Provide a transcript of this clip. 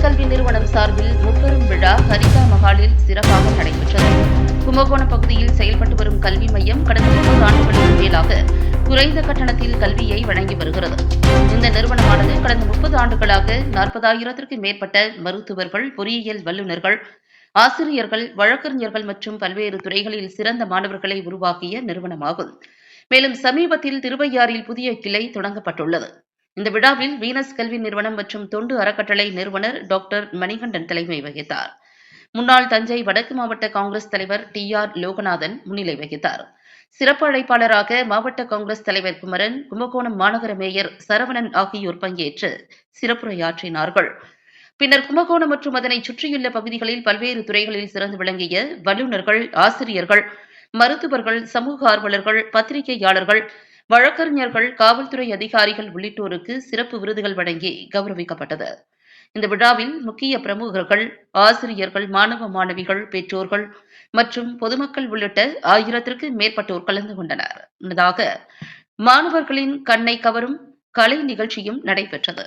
சார்பில் முப்பெரும் விழா ஹரிதா மகாலில் சிறப்பாக நடைபெற்றது. கும்பகோணம் பகுதியில் செயல்பட்டு வரும் கல்வி மையம் கடந்த முப்பது ஆண்டுகளுக்கு மேலாக குறைந்த கட்டணத்தில் கல்வியை வழங்கி வருகிறது. இந்த நிறுவனமானது கடந்த முப்பது ஆண்டுகளாக நாற்பதாயிரத்திற்கு மேற்பட்ட மருத்துவர்கள் பொறியியல் வல்லுநர்கள் ஆசிரியர்கள் வழக்கறிஞர்கள் மற்றும் பல்வேறு துறைகளில் சிறந்த மாணவர்களை உருவாக்கிய நிறுவனமாகும். மேலும் சமீபத்தில் திருவையாறில் புதிய கிளை தொடங்கப்பட்டுள்ளது. இந்த விழாவில் வீனஸ் கல்வி நிறுவனம் மற்றும் தொண்டு அறக்கட்டளை நிறுவனர் டாக்டர் மணிகண்டன் தலைமை வகித்தார். முன்னாள் தஞ்சை வடக்கு மாவட்ட காங்கிரஸ் தலைவர் டி ஆர் லோகநாதன் முன்னிலை வகித்தார். சிறப்பு அழைப்பாளராக மாவட்ட காங்கிரஸ் தலைவர் குமரன் கும்பகோணம் மாநகர மேயர் சரவணன் ஆகியோர் பங்கேற்று சிறப்புரையாற்றினார்கள். பின்னர் கும்பகோணம் மற்றும் அதனை சுற்றியுள்ள பகுதிகளில் பல்வேறு துறைகளில் சிறந்து விளங்கிய வல்லுநர்கள் ஆசிரியர்கள் மருத்துவர்கள் சமூக ஆர்வலர்கள் பத்திரிகையாளர்கள் வழக்கறிஞர்கள் காவல்துறை அதிகாரிகள் உள்ளிட்டோருக்கு சிறப்பு விருதுகள் வழங்கி கௌரவிக்கப்பட்டது. இந்த விழாவில் முக்கிய பிரமுகர்கள் ஆசிரியர்கள் மாணவ மாணவிகள் பெற்றோர்கள் மற்றும் பொதுமக்கள் உள்ளிட்ட ஆயிரத்திற்கு மேற்பட்டோர் கலந்து கொண்டனர். முன்னதாக மாணவர்களின் கண்ணை கவரும் கலை நிகழ்ச்சியும் நடைபெற்றது.